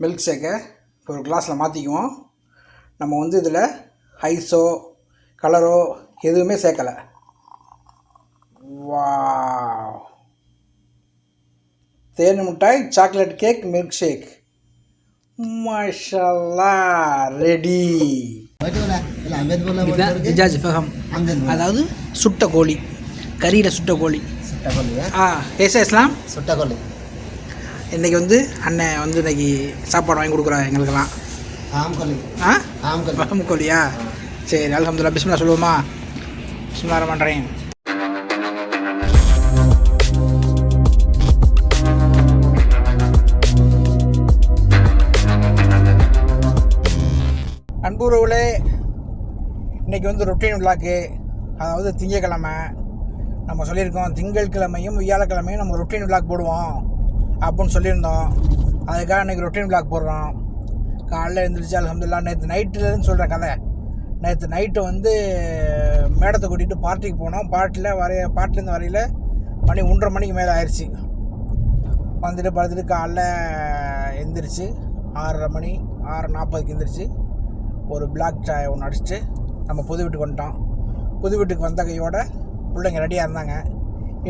Milk ஷேக்கை இப்போ ஒரு கிளாஸில் மாற்றிக்குவோம் நம்ம வந்து இதில் ஐஸோ கலரோ எதுவுமே சேர்க்கலை. வா தேன் மிட்டாய் சாக்லேட் கேக் மில்க் ஷேக் மஷாலா ரெடி இஜாஜ் ஃபஹம். அதாவது சுட்ட கோழி கறியில் சுட்ட கோழி. ஆ ஏசா இஸ்லாம்? சுட்டக்கொல்லி இன்றைக்கி வந்து அண்ணன் வந்து இன்னைக்கு சாப்பாடு வாங்கி கொடுக்குறாங்க எங்களுக்கெல்லாம். ஆ? கோழியா சரி அல்ஹம்துலில்லாஹ் பிஸ்மில்லா சொல்லுவோமா? பிஸ்மில்லா ரஹ்மான் ரஹீம். அன்புறவுகளே இன்றைக்கி வந்து ரொட்டீன் விழாக்கு அதாவது திங்கக்கிழமை. நம்ம சொல்லியிருக்கோம் திங்கட்கிழமையும் வியாழக்கிழமையும் நம்ம ரொட்டீன் விழாக் போடுவோம். அப்படின்னு சொல்லியிருந்தோம். அதுக்காக இன்றைக்கி ரொட்டீன் பிளாக் போடுறோம். காலைல எழுந்திரிச்சு அலமதுல்லா நேற்று நைட்டுலேருந்து சொல்கிற கதை. நேற்று நைட்டு வந்து மேடத்தை கூட்டிகிட்டு பார்ட்டிக்கு போனோம். பார்ட்டியில் வரைய பார்ட்டிலேருந்து வரையில் மணி ஒன்றரை மணிக்கு மேலே ஆயிடுச்சு வந்துட்டு படுத்துட்டு காலைல எந்திரிச்சு ஆறரை மணி ஆறு நாற்பதுக்கு எந்திரிச்சு ஒரு பிளாக் சாய் ஒன்று அடிச்சுட்டு நம்ம புது வீட்டுக்கு வந்துட்டோம். புது வீட்டுக்கு வந்த கையோட பிள்ளைங்க ரெடியாக இருந்தாங்க.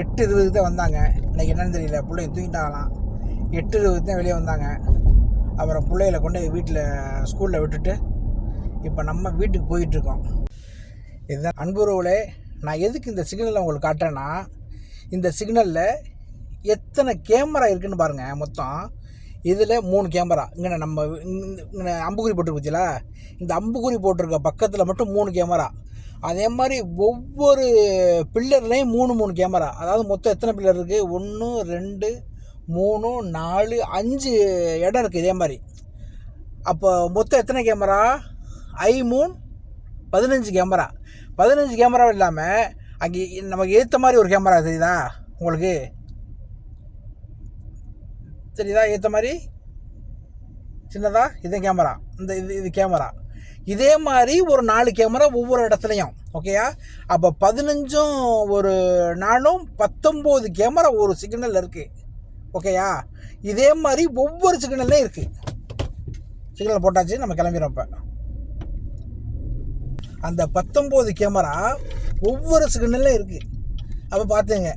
எட்டு இருபதுக்கு தான் வந்தாங்க. இன்றைக்கி என்னன்னு தெரியல. பிள்ளைங்க தூங்கிட்டாங்களாம். எட்டு இருபதுக்கு தான் வெளியே வந்தாங்க. அப்புறம் பிள்ளைகளை கொண்டு போய் வீட்டில் ஸ்கூலில் விட்டுட்டு இப்போ நம்ம வீட்டுக்கு போயிட்டுருக்கோம் இதுதான் அன்புறவுகளே நான் எதுக்கு இந்த சிக்னலை உங்களுக்கு காட்டுறேன்னா இந்த சிக்னலில் எத்தனை கேமரா இருக்குதுன்னு பாருங்கள் மொத்தம். இதில் மூணு கேமரா இங்கே நம்ம இங்கே அம்புக்குறி போட்டிருக்கு பார்த்தீங்களா இந்த அம்புக்குறி போட்டிருக்க பக்கத்தில் மட்டும் மூணு கேமரா அதே மாதிரி ஒவ்வொரு பில்லர்லேயும் மூணு மூணு கேமரா. அதாவது மொத்தம் எத்தனை பில்லர் இருக்குது ஒன்று ரெண்டு மூணு நாலு அஞ்சு இடம் இருக்குது இதே மாதிரி. அப்போ மொத்தம் எத்தனை கேமரா? ஐ மூணு பதினஞ்சு கேமரா. பதினஞ்சு கேமரா இல்லாமல் அங்கே நமக்கு ஏற்ற மாதிரி ஒரு கேமரா தெரியுதா உங்களுக்கு? தெரியுதா? ஏற்ற மாதிரி? சின்னதா? இது கேமரா. இந்த இது இது கேமரா. இதே மாதிரி ஒரு நாலு கேமரா ஒவ்வொரு இடத்துலையும் ஓகேயா அப்போ பதினஞ்சும் ஒரு நாளும் பத்தொம்போது கேமரா ஒரு சிக்னல் இருக்குது ஓகேயா இதே மாதிரி ஒவ்வொரு சிக்னல்லையும் இருக்குது சிக்னல் போட்டாச்சு நம்ம கிளம்பிடுறோம் இப்போ. அந்த பத்தொம்போது கேமரா ஒவ்வொரு சிக்னல்லையும் இருக்குது அப்போ பார்த்துங்க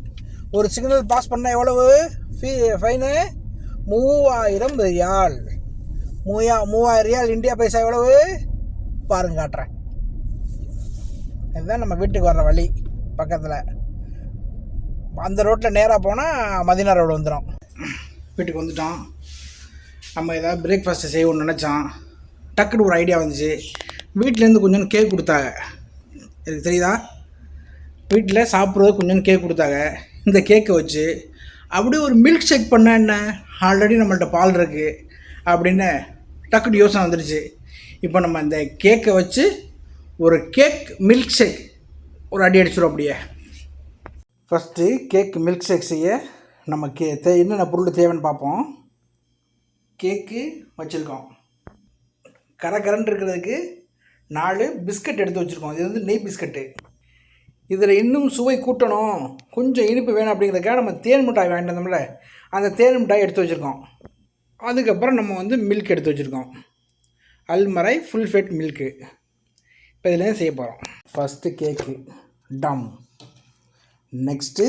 ஒரு சிக்னல் பாஸ் பண்ணால் எவ்வளவு? ஃபீ ஃபைனு மூவாயிரம் ரியால். மூயா மூவாயிரம் ரியால் இந்தியா பைசா எவ்வளவு? பாருங்க காட்டுறேன். இதுதான் நம்ம வீட்டுக்கு வர்ற வழி பக்கத்தில். அந்த ரோட்டில் நேராக போனால் மதினா ரோடு வந்துடும் வீட்டுக்கு வந்துட்டோம். நம்ம ஏதாவது பிரேக்ஃபாஸ்ட்டு செய்வோம்னு நினச்சோம். டக்குன்னு ஒரு ஐடியா வந்துச்சு. வீட்டிலேருந்து கொஞ்சம் கேக் கொடுத்தாங்க. எனக்கு தெரியுதா? வீட்டில் சாப்பிட்றது கொஞ்சம் கேக் கொடுத்தாங்க. இந்த கேக்கை வச்சு அப்படியே ஒரு மில்க் ஷேக் பண்ண என்ன? ஆல்ரெடி நம்மள்ட்ட பால் இருக்குது அப்படின்னு டக்குனு யோசனை வந்துடுச்சு இப்போ நம்ம இந்த கேக்கை வச்சு ஒரு கேக் மில்க் ஷேக் ஒரு அடி அடிச்சிடும் அப்படியே. ஃபஸ்ட்டு கேக் மில்க் ஷேக் செய்ய நம்ம கே தே என்னென்ன பொருள் தேவைன்னு பார்ப்போம். கேக்கு வச்சுருக்கோம். கரை கரண்ட் இருக்கிறதுக்கு நாலு பிஸ்கட் எடுத்து வச்சுருக்கோம். இது வந்து நெய் பிஸ்கட்டு இதில் இன்னும் சுவை கூட்டணும். கொஞ்சம் இனிப்பு வேணும் அப்படிங்கிறதுக்காக நம்ம தேன் மிட்டாய் வாங்கிட்டு வந்தோம்ல அந்த தேன் மிட்டாய் எடுத்து வச்சுருக்கோம். அதுக்கப்புறம் நம்ம வந்து மில்க் எடுத்து வச்சுருக்கோம். அல்மரை ஃபுல் ஃபெட் மில்க்கு இப்போ இதில் செய்ய போகிறோம் ஃபஸ்ட்டு கேக்கு டம் நெக்ஸ்ட்டு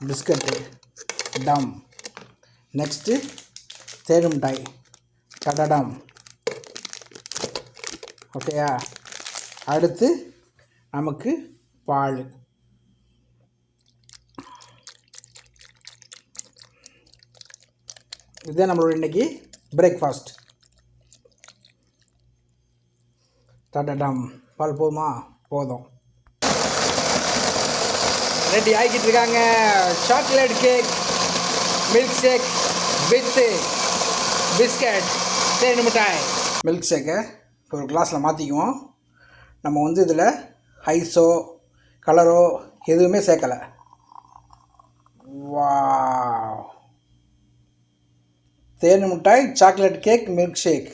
பிஸ்கட்டு டம் நெக்ஸ்ட்டு தேடு மிட்டாய் கடடம் ஓகேயா அடுத்து நமக்கு பால். இதுதான் நம்மளோட இன்றைக்கி பிரேக்ஃபாஸ்ட் டடம் பால் போதுமா? போதும். ரெடி ஆகிக்கிட்டு இருக்காங்க சாக்லேட் கேக் மில்க் ஷேக் வித்து பிஸ்கட் தேன் மிட்டாய் மில்க் ஷேக்கை ஒரு கிளாஸில் மாற்றிக்குவோம் நம்ம வந்து இதில் ஐஸோ கலரோ எதுவுமே சேர்க்கலை. வா தேன் மிட்டாய் சாக்லேட் கேக் மில்க் ஷேக்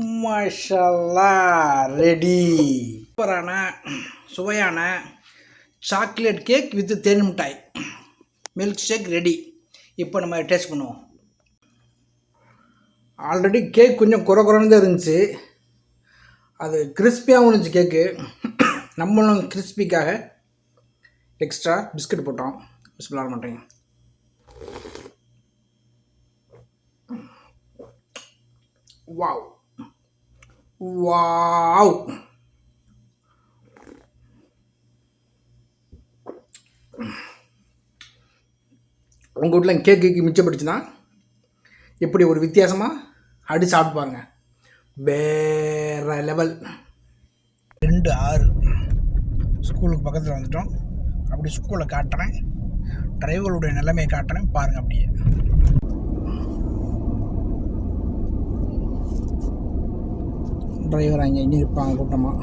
மஷல்லா ரெடி சூப்பரான சுவையான சாக்லேட் கேக் வித் தேன் மிட்டாய். மில்க் ஷேக் ரெடி இப்போ நம்ம டேஸ்ட் பண்ணுவோம். ஆல்ரெடி கேக் கொஞ்சம் குறை குறைந்து தான் இருந்துச்சு. அது கிறிஸ்பியாகவும் இருந்துச்சு கேக்கு நம்மளும் கிறிஸ்பிக்காக எக்ஸ்ட்ரா பிஸ்கட் போட்டோம். பிஸ்மில்லா மாட்டேங்க வாவ் வாவ் உங்கள் வீட்டில் கேக் கேக்கு மிச்சப்படுச்சுன்னா எப்படி ஒரு வித்தியாசமாக அடி சாப்பிடுவாங்க? வேற லெவல் ரெண்டு ஆறு. ஸ்கூலுக்கு பக்கத்தில் வந்துட்டோம். அப்படி ஸ்கூலில் காட்டுறேன். டிரைவருடைய நிலைமையை காட்டுறேன். பாருங்கள் அப்படியே. டிரைவர் அங்கே இங்கே இருப்பாங்க கூட்டமாக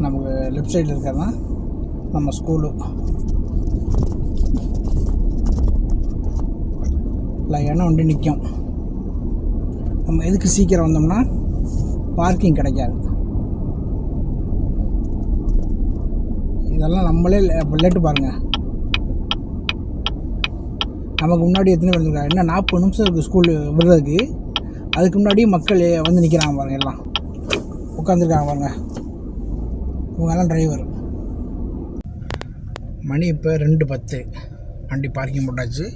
நமக்கு லெஃப்ட் சைடில் இருக்கிறது தான் நம்ம ஸ்கூலு லைனாக வந்து நிற்கும் நம்ம எதுக்கு சீக்கிரம் வந்தோம்னா பார்க்கிங் கிடைக்காது. இதெல்லாம் நம்மளே லேட்டு பாருங்கள் நமக்கு முன்னாடி எத்தனை பேர் இருக்காங்க என்ன நாற்பது நிமிஷம் இருக்குது ஸ்கூலு விடுறதுக்கு. அதுக்கு முன்னாடி மக்கள் வந்து நிற்கிறாங்க பாருங்க எல்லாம். உட்காந்துருக்காங்க பாருங்க. இவங்கெல்லாம் டிரைவர் மணி இப்போ ரெண்டு பத்து. வண்டி பார்க்கிங் போட்டாச்சு.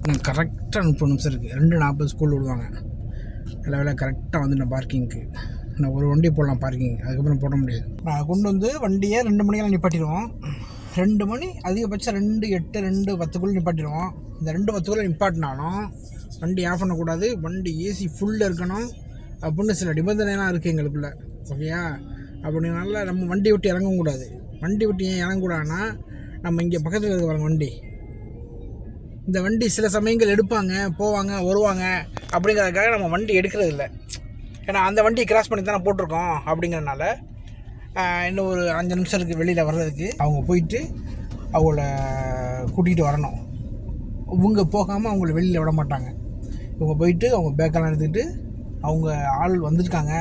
இன்னும் கரெக்டாக முப்பது நிமிஷம் இருக்குது ரெண்டு நாற்பது ஸ்கூல் விடுவாங்க. நல்ல வேலை கரெக்டாக வந்துட்டேன் பார்க்கிங்க்கு நான் ஒரு வண்டி போடலாம் பார்க்கிங் அதுக்கப்புறம் போட முடியாது. நான் கொண்டு வந்து வண்டியை ரெண்டு மணிக்கெல்லாம் நிப்பாட்டிடுவோம். ரெண்டு மணி அதிகபட்சம் ரெண்டு எட்டு ரெண்டு பத்துக்குள்ளே நிப்பாட்டிடுவோம். இந்த ரெண்டு பத்துக்குள்ளே நிப்பாட்டினாலும் வண்டி ஆஃப் பண்ணக்கூடாது. வண்டி ஏசி ஃபுல்லில் இருக்கணும். அப்படின்னு சில நிபந்தனைலாம் இருக்குது எங்களுக்குள்ள. ஓகேயா? அப்படினால நம்ம வண்டி விட்டு இறங்கவும் கூடாது. வண்டி விட்டு ஏன் இறங்கக்கூடாதுன்னா நம்ம இங்கே பக்கத்தில் இருக்க பாருங்க வண்டி. இந்த வண்டி சில சமயங்கள் எடுப்பாங்க போவாங்க வருவாங்க. அப்படிங்கிறதுக்காக நம்ம வண்டி எடுக்கிறது இல்லை ஏன்னா அந்த வண்டியை கிராஸ் பண்ணி தானே போட்டிருக்கோம் அப்படிங்கிறனால இன்னும் ஒரு அஞ்சு நிமிஷம் இருக்குது வெளியில் வர்றதுக்கு. அவங்க போயிட்டு அவங்கள கூட்டிகிட்டு வரணும். இவங்க போகாமல் அவங்கள வெளியில் விட மாட்டாங்க. இவங்க போயிட்டு அவங்க பேக்கெல்லாம் எடுத்துக்கிட்டு அவங்க ஆள் வந்திருக்காங்க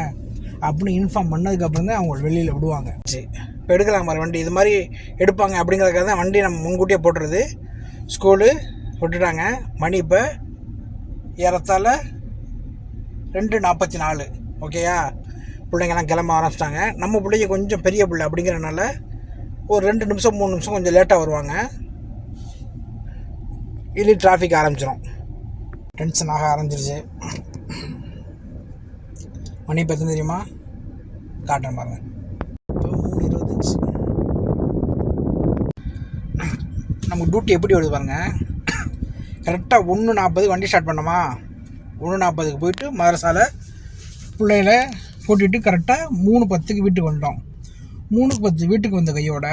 அப்படின்னு இன்ஃபார்ம் பண்ணதுக்கப்புறம் தான் அவங்க வெளியில் விடுவாங்க. சரி இப்போ எடுக்கிறாங்க மாதிரி வண்டி. இது மாதிரி எடுப்பாங்க அப்படிங்கிறதுக்காக தான் வண்டி நம்ம முன்கூட்டியே போட்டுறது. ஸ்கூலு விட்டுட்டாங்க. மணி இப்போ ஏறத்தால் ரெண்டு நாற்பத்தி நாலு. ஓகேயா பிள்ளைங்கெல்லாம் கிளம்ப ஆரம்பிச்சிட்டாங்க. நம்ம பிள்ளைங்க கொஞ்சம் பெரிய பிள்ளை அப்படிங்கிறனால ஒரு ரெண்டு நிமிஷம் மூணு நிமிஷம் கொஞ்சம் லேட்டாக வருவாங்க. இல்லை டிராஃபிக் ஆரம்பிச்சிடும் டென்ஷன் ஆக ஆரம்பிச்சிருச்சு. மணி பத்து தெரியுமா? காட்டுறேன் பாருங்க. இப்போ மூணு இருபத்தஞ்சி. நமக்கு டியூட்டி எப்படி வருது பாருங்க. கரெக்டாக ஒன்று நாற்பது வண்டி ஸ்டார்ட் பண்ணோமா ஒன்று நாற்பதுக்கு போயிட்டு மதரசாவில் பிள்ளைகளை போட்டுட்டு கரெக்டாக மூணு பத்துக்கு வீட்டுக்கு வந்துட்டோம். மூணு பத்து வீட்டுக்கு வந்த கையோட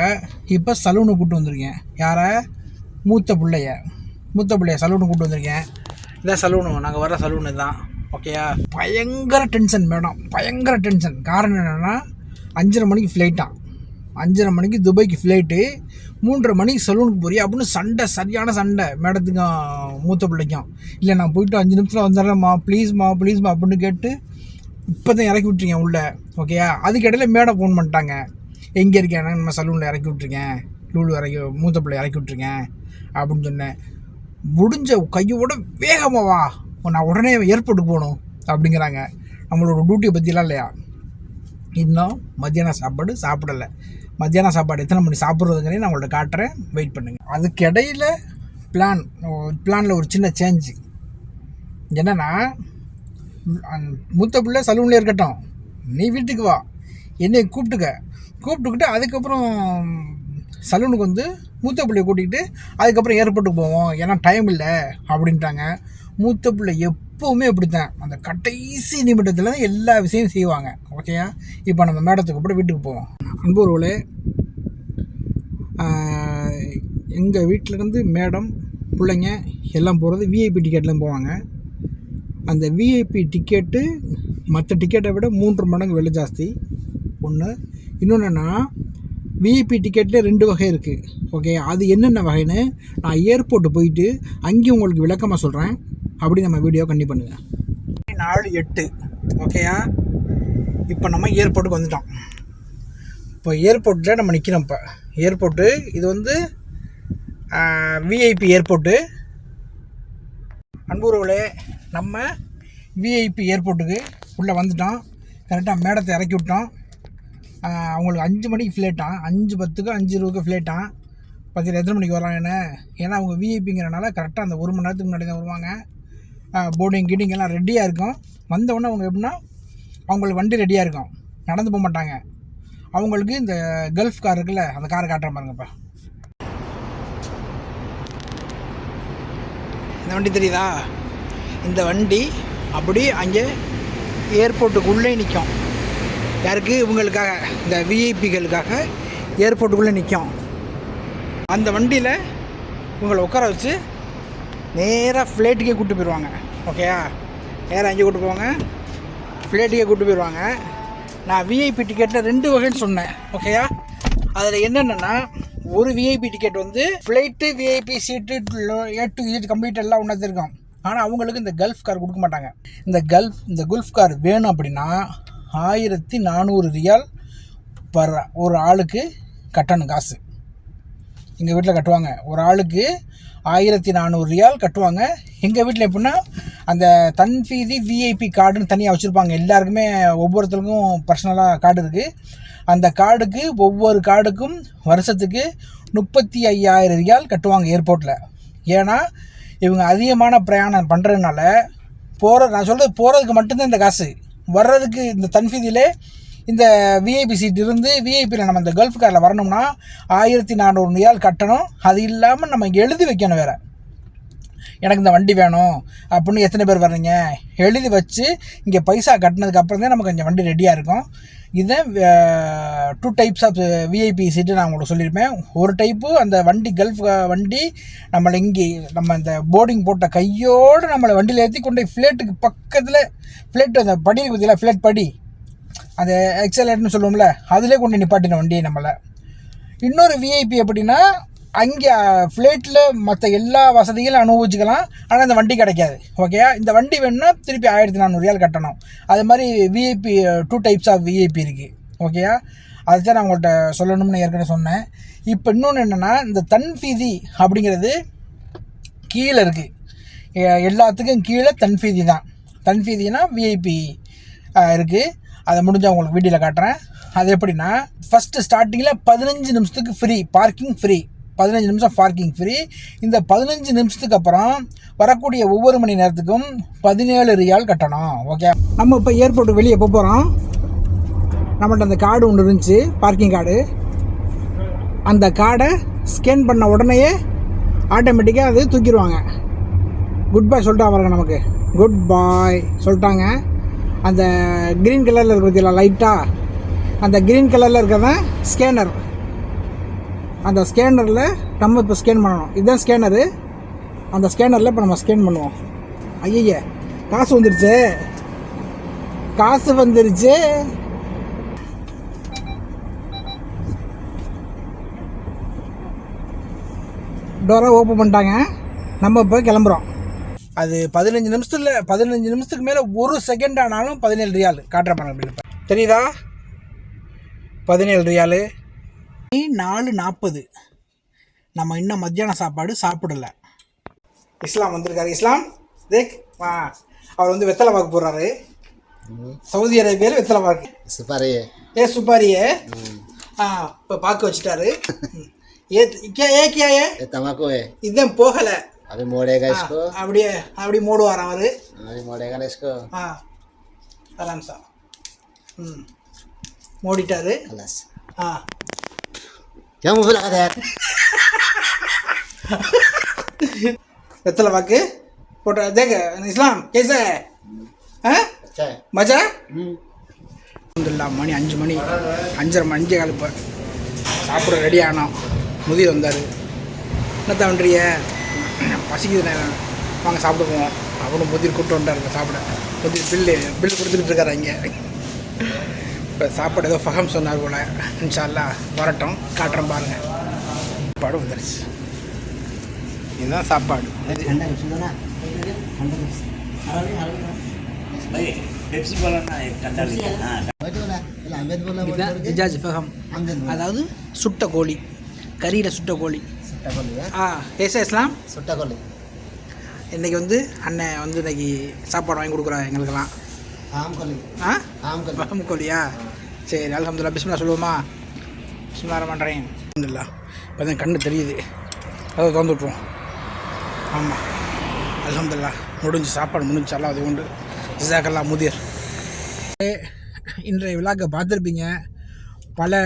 இப்போ சலூனை கூப்பிட்டு வந்திருக்கேன். யாரை? மூத்த பிள்ளைய. மூத்த பிள்ளைய சலூனை கூப்பிட்டு வந்திருக்கேன். இதான் சலூனு நாங்கள் வர சலூனு தான் ஓகேயா பயங்கர டென்ஷன் மேடம். பயங்கர டென்ஷன் காரணம் என்னென்னா அஞ்சரை மணிக்கு ஃப்ளைட்டான் அஞ்சரை மணிக்கு துபாய்க்கு ஃப்ளைட்டு மூன்றரை மணிக்கு சலூனுக்கு போறியா? அப்படின்னு சண்டை சரியான சண்டை. மேடத்துக்கும் மூத்த பிள்ளைக்கும். இல்லை நான் போயிட்டு அஞ்சு நிமிஷத்தில் வந்துடுறேம்மா ப்ளீஸ்மா ப்ளீஸ்மா அப்படின்னு கேட்டு இப்போ தான் இறக்கி விட்ருக்கேன் உள்ளே ஓகேயா அதுக்கு இடையில மேடம் ஃபோன் பண்ணிட்டாங்க. எங்கே இருக்கேன்? நம்ம சலூனில் இறக்கி விட்ருக்கேன் லூலு இறக்கி மூத்த பிள்ளை இறக்கி விட்ருக்கேன் அப்படின்னு சொன்னேன். முடிஞ்ச கையோட வேகமாக வா. நான் உடனே ஏர்போர்ட்டுக்கு போகணும் அப்படிங்கிறாங்க. நம்மளோட டியூட்டியை பற்றிலாம் இல்லையா? இன்னும் மத்தியான சாப்பாடு சாப்பிடலை. மத்தியான சாப்பாடு எத்தனை மணி சாப்பிட்றதுங்கிறே நான் உங்கள்ட்ட காட்டுறேன். வெயிட் பண்ணுங்கள் அதுக்கு இடையில் பிளான் பிளானில் ஒரு சின்ன சேஞ்சு என்னென்னா மூத்த பிள்ளை சலூனில் இருக்கட்டும். நீ வீட்டுக்கு வா. என்னை கூப்பிட்டுக்க. கூப்பிட்டுக்கிட்டு அதுக்கப்புறம் சலூனுக்கு வந்து மூத்த பிள்ளைய கூட்டிகிட்டு அதுக்கப்புறம் ஏர்போர்ட்டுக்கு போவோம். ஏன்னா டைம் இல்லை அப்படின்ட்டாங்க. மூத்த பிள்ளை எப்போவுமே அப்படித்தான். அந்த கடைசி நிமிடத்தில் தான் எல்லா விஷயமும் செய்வாங்க. ஓகேயா இப்போ நம்ம மேடத்துக்கு அப்புறம் வீட்டுக்கு போவோம். அன்பூர்வலே எங்கள் வீட்டிலேருந்து மேடம் பிள்ளைங்க எல்லாம் போகிறது விஐபி டிக்கெட்லாம் போவாங்க. அந்த விஐபி டிக்கெட்டு மற்ற டிக்கெட்டை விட மூன்று மடங்கு விலை ஜாஸ்தி. ஒன்று இன்னொன்று என்னென்னா விஐபி டிக்கெட்டில் ரெண்டு வகை இருக்குது ஓகே அது என்னென்ன வகைன்னு நான் ஏர்போர்ட்டு போயிட்டு அங்கேயும் உங்களுக்கு விளக்கமாக சொல்கிறேன் அப்படி நம்ம வீடியோ கண்டி பண்ணுங்கள் நாலு எட்டு. ஓகேயா இப்போ நம்ம ஏர்போர்ட்டுக்கு வந்துட்டோம். இப்போ ஏர்போர்ட்டில் நம்ம நிற்கிறோம் இப்போ. ஏர்போர்ட்டு இது வந்து விஐபி ஏர்போர்ட்டு அன்பூர்களே நம்ம விஐபி ஏர்போர்ட்டுக்கு உள்ளே வந்துட்டோம். கரெக்டாக மேடத்தை இறக்கி விட்டோம். அவங்களுக்கு அஞ்சு மணிக்கு ஃப்ளைட்டான் அஞ்சு பத்துக்கு அஞ்சு இருபதுக்கு ஃப்ளைட்டான் பார்த்தீங்கன்னா எத்தனை மணிக்கு வராங்கன்னு ஏன்னா அவங்க விஐபிங்கிறனால கரெக்டாக அந்த ஒரு மணி நேரத்துக்கு முன்னாடி தான் வருவாங்க போர்டிங் கீட்டிங் எல்லாம் ரெடியாக இருக்கும். வந்தவொடனே அவங்க எப்படின்னா அவங்களுக்கு வண்டி ரெடியாக இருக்கும். நடந்து போக மாட்டாங்க. அவங்களுக்கு இந்த கல்ஃப் கார் இருக்குல்ல அந்த காரை காட்டுற பாருங்கப்பா இந்த வண்டி தெரியுதா? இந்த வண்டி அப்படி அங்கே ஏர்போர்ட்டுக்குள்ளே நிற்கும். யாருக்கு? இவங்களுக்காக இந்த விஐபிகளுக்காக ஏர்போர்ட்டுக்குள்ளே நிற்கும். அந்த வண்டியில் இவங்களை உட்கார வச்சு நேராக ஃப்ளைட்டுக்கே கூப்பிட்டு போயிடுவாங்க. ஓகேயா நேராக அங்கே கூப்பிட்டு போவாங்க. ஃப்ளைட்டுக்கே கூப்பிட்டு போயிடுவாங்க. நான் விஐபி டிக்கெட்டில் ரெண்டு வகைன்னு சொன்னேன். ஓகேயா அதில் என்னென்னா ஒரு விஐபி டிக்கெட் வந்து flight VIP seat A to Z complete எல்லாம் ஒன்றா இருக்கும் ஆனால் அவங்களுக்கு இந்த கல்ஃப் கார் கொடுக்க மாட்டாங்க. இந்த கல்ஃப் இந்த குல்ஃப் கார் வேணும் அப்படின்னா ஆயிரத்தி நானூறு ரியால் பர் ஒரு ஆளுக்கு கட்டணும் காசு. எங்கள் வீட்டில் கட்டுவாங்க. ஒரு ஆளுக்கு ஆயிரத்தி நானூறு ரியால் கட்டுவாங்க. எங்கள் வீட்டில் எப்படின்னா அந்த தன்ஃபீதி விஐபி கார்டுன்னு தனியாக வச்சுருப்பாங்க. எல்லாருக்குமே ஒவ்வொருத்தருக்கும் பர்சனலாக கார்டு இருக்குது அந்த கார்டுக்கு ஒவ்வொரு கார்டுக்கும் வருஷத்துக்கு முப்பத்தி ஐயாயிரம் ரியால் கட்டுவாங்க ஏர்போர்ட்டில் ஏன்னா இவங்க அதிகமான பிரயாணம் பண்ணுறதுனால போகிற நான் சொல்கிறது போகிறதுக்கு மட்டும்தான் இந்த காசு. வர்றதுக்கு இந்த தன்ஃபீதியிலே இந்த விஐபி சீட் இருந்து விஐபியில் நம்ம இந்த கல்ஃப் காரில் வரணும்னா ஆயிரத்தி நானூறு ரியால் கட்டணும். அது இல்லாமல் நம்ம இங்கே எழுதி வைக்கணும் வேறு. எனக்கு இந்த வண்டி வேணும் அப்படின்னு எத்தனை பேர் வர்றீங்க? எழுதி வச்சு இங்கே பைசா கட்டினதுக்கப்புறம் தான் நமக்கு கொஞ்சம் வண்டி ரெடியாக இருக்கும். இதை two types of VIP seat நான் உங்களுக்கு சொல்லியிருப்பேன். ஒரு டைப்பு அந்த வண்டி கல்ஃப் வண்டி நம்மளை இங்கே நம்ம இந்த போர்டிங் போட்ட கையோடு நம்மளை வண்டியில் ஏற்றி கொண்டு போய் ஃப்ளேட்டுக்கு பக்கத்தில் ஃப்ளேட் அந்த படி இருக்கு பார்த்தீங்களா ஃப்ளேட் படி. அந்த எக்ஸலேட்னு சொல்லுவோம்ல அதிலே கொண்டு நிப்பாட்டின வண்டியை நம்மளை. இன்னொரு விஐபி எப்படின்னா அங்கே ஃப்ளைட்டில் மற்ற எல்லா வசதிகளும் அனுபவிச்சுக்கலாம். ஆனால் இந்த வண்டி கிடைக்காது. ஓகேயா இந்த வண்டி வேணும்னா திருப்பி ஆயிரத்தி நானூறுரியால் கட்டணும். அது மாதிரி VIP two types of VIP இருக்குது ஓகேயா அதுதான் நான் உங்கள்கிட்ட சொல்லணும்னு ஏற்கனவே சொன்னேன். இப்போ இன்னொன்று என்னென்னா இந்த தன்ஃபீதி அப்படிங்கிறது கீழே இருக்குது எல்லாத்துக்கும் கீழே தன்ஃபீதி தான். தன்ஃபீதினா விஐபி இருக்குது அதை முடிஞ்சால் உங்களுக்கு வீடியோவில் காட்டுறேன். அது எப்படின்னா ஃபஸ்ட்டு ஸ்டார்டிங்கில் பதினஞ்சு நிமிஷத்துக்கு ஃப்ரீ பார்க்கிங் ஃப்ரீ பதினஞ்சு நிமிஷம் பார்க்கிங் ஃப்ரீ இந்த பதினஞ்சு நிமிஷத்துக்கு அப்புறம் வரக்கூடிய ஒவ்வொரு மணி நேரத்துக்கும் பதினேழு ரியால் கட்டணும். ஓகே நம்ம இப்போ ஏர்போர்ட்டுக்கு வெளியே எப்போ போகிறோம் நம்மள்ட்ட அந்த கார்டு ஒன்று இருந்துச்சு பார்க்கிங் கார்டு. அந்த கார்டை ஸ்கேன் பண்ண உடனேயே ஆட்டோமேட்டிக்காக அது தூக்கிடுவாங்க. குட் பாய் சொல்லிட்டா பாருங்க நமக்கு. குட் பாய் சொல்லிட்டாங்க. அந்த க்ரீன் கலரில் இருக்கு பார்த்தீங்களா லைட்டாக அந்த க்ரீன் கலரில் இருக்கிறதான் ஸ்கேனர் அந்த ஸ்கேனரில் நம்ம இப்போ ஸ்கேன் பண்ணணும். இதுதான் ஸ்கேனரு அந்த ஸ்கேனரில் இப்போ நம்ம ஸ்கேன் பண்ணுவோம். ஐய காசு வந்துருச்சு. காசு வந்துருச்சு. டோரை ஓப்பன் பண்ணிட்டாங்க. நம்ம இப்போ கிளம்புறோம். அது பதினஞ்சு நிமிஷத்தில் பதினஞ்சு நிமிஷத்துக்கு மேலே ஒரு செகண்ட் ஆனாலும் பதினேழு ரியால் காட்டுற அப்படின்னு தெரியுதா? பதினேழு ரியாலு நாலு நாற்பது நம்ம இன்னும் மத்தியான சாப்பாடு சாப்பிடல. இஸ்லாம் வந்திருக்காரு. இஸ்லாம் தேக் வா அவர் வந்து வெத்தலை பார்க்க போகிறாரு சவுதி அரேபியாவில் வெத்தலை பார்க்க சுப்பாரியே. ஏ சுப்பாரியே. ஆ இப்போ பார்க்க வச்சுட்டாரு. A K A K A? தமாக்கோ ஏ இதுதான் போகலை. அப்படி மோடேகா இஸ்கோ அப்படியே அப்படி மூடுவாராம் அவர். அப்படி மோடேகா இஸ்கோ ஆ சார். ம் மூடிட்டாரு. ஆ يوم في الغداء எத்தனை வாக்கு போட்ட தேக இஸ்லாம் கேச மஜா அலமதுல்லா மணி அஞ்சு மணி அஞ்சரை மணி அஞ்சு காலப்போ சாப்பிட ரெடி ஆனோம் முதி வந்தார் என்ன தவன்றிய பசிக்குது வாங்க சாப்பிட போவோம் அவனும் முதிர் கூப்பிட்டு வந்தார் சாப்பிட முதிர் பில்லு பில் கொடுத்துட்டு இருக்காரு இங்கே இப்போ சாப்பாடு ஏதோ ஃபகம் சொன்னார் போல். இன்ஷால்லா வரட்டும். காட்டுறோம் பாருங்க. சாப்பாடு வந்துருச்சு. இதுதான் சாப்பாடு. அதாவது சுட்ட கோழி. கறியில் சுட்ட கோழி. ஆ ஏசா இஸ்லாம். சுட்ட கோழி. இன்றைக்கி வந்து அண்ணன் வந்து இன்னைக்கு சாப்பாடு வாங்கி கொடுக்குறா எங்களுக்கெல்லாம். ஆம் கோழி. ஆ? ஆம் கோழி. ஆம் கோழியா? சரி அலமதுல்லா பிஸ்மில்லா சொல்லுவோமா? பிஸ்மில்லா பண்ணுறேன் அலமதுல்லா இப்போ தான் கண்ணு தெரியுது. அதை திறந்து விட்ருவோம் ஆமாம் அலமதுல்லா முடிஞ்சு சாப்பாடு முடிஞ்சு எல்லாம் அது உண்டு. ஜிசாக்கல்லா முதிர் இன்றைய விழாக்கை பார்த்துருப்பீங்க. பல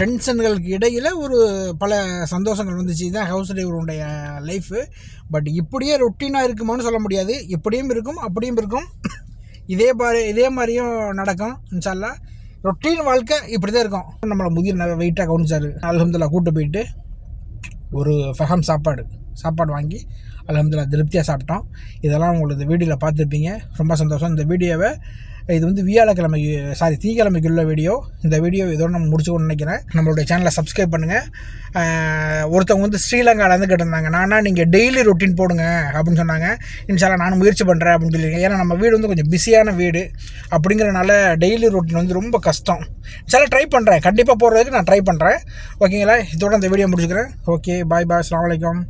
டென்ஷன்களுக்கு இடையில் ஒரு பல சந்தோஷங்கள் வந்துச்சு. தான் ஹவுஸ் டிரைவருடைய லைஃபு. பட் இப்படியே ரொட்டீனாக இருக்குமான்னு சொல்ல முடியாது. இப்படியும் இருக்கும் அப்படியும் இருக்கும். இதே மாதிரி இதே மாதிரியும் நடக்கும் இன்ஷால்லா ரொட்டீன் வாழ்க்கை இப்படி தான் இருக்கும். நம்மளை முதிய வெயிட்டாக கவனிச்சார். அலமதுல்லா கூட்டு போயிட்டு ஒரு ஃபஹம் சாப்பாடு சாப்பாடு வாங்கி அலமதுல்லா திருப்தியாக சாப்பிட்டோம். இதெல்லாம் உங்களுக்கு இந்த வீடியோவில் பார்த்துருப்பீங்க. ரொம்ப சந்தோஷம். இந்த வீடியோவை இது வந்து வியாழக்கிழமை சாரி தீக்கிழமைக்கு உள்ள வீடியோ இந்த வீடியோ இதோட நம்ம முடிச்சுக்கணும்னு நினைக்கிறேன். நம்மளுடைய சேனலை சப்ஸ்கிரைப் பண்ணுங்கள் ஒருத்தவங்க வந்து ஸ்ரீலங்காவிலேருந்து கேட்டிருந்தாங்க நானா நீங்கள் டெய்லி ரொட்டீன் போடுங்க அப்படின்னு சொன்னாங்க. இன்ஷால்லாம் நானும் முயற்சி பண்ணுறேன் அப்படின்னு சொல்லியிருக்கேன். ஏன்னா நம்ம வீடு வந்து கொஞ்சம் பிஸியான வீடு. அப்படிங்கிறனால டெய்லி ரொட்டீன் வந்து ரொம்ப கஷ்டம். சில ட்ரை பண்ணுறேன் கண்டிப்பாக போடுறதுக்கு நான் ட்ரை பண்ணுறேன் ஓகேங்களா இதோட இந்த வீடியோ முடிச்சுக்கிறேன். ஓகே பாய் பாய் அஸ்லாம் வலைக்கம்